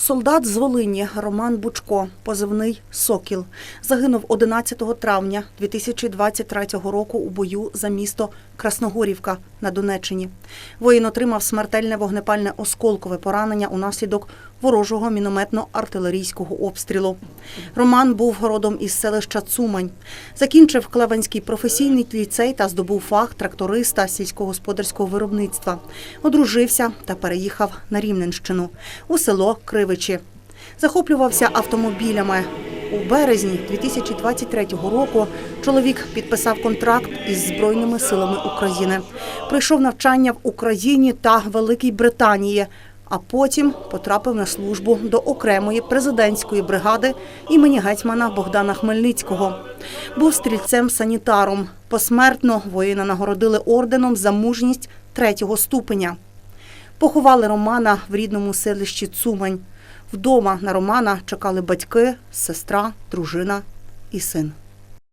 Солдат з Волині Роман Бучко, позивний Сокіл, загинув 11 травня 2023 року у бою за місто Красногорівка на Донеччині. Воїн отримав смертельне вогнепальне осколкове поранення унаслідок ворожого мінометно-артилерійського обстрілу. Роман був родом із селища Цумань. Закінчив Клевенський професійний ліцей та здобув фах тракториста сільськогосподарського виробництва. Одружився та переїхав на Рівненщину у село Кривичі. Захоплювався автомобілями. У березні 2023 року чоловік підписав контракт із Збройними силами України. Пройшов навчання в Україні та Великій Британії, а потім потрапив на службу до окремої президентської бригади імені гетьмана Богдана Хмельницького. Був стрільцем-санітаром. Посмертно воїна нагородили орденом за мужність третього ступеня. Поховали Романа в рідному селищі Цумань. Вдома на Романа чекали батьки, сестра, дружина і син.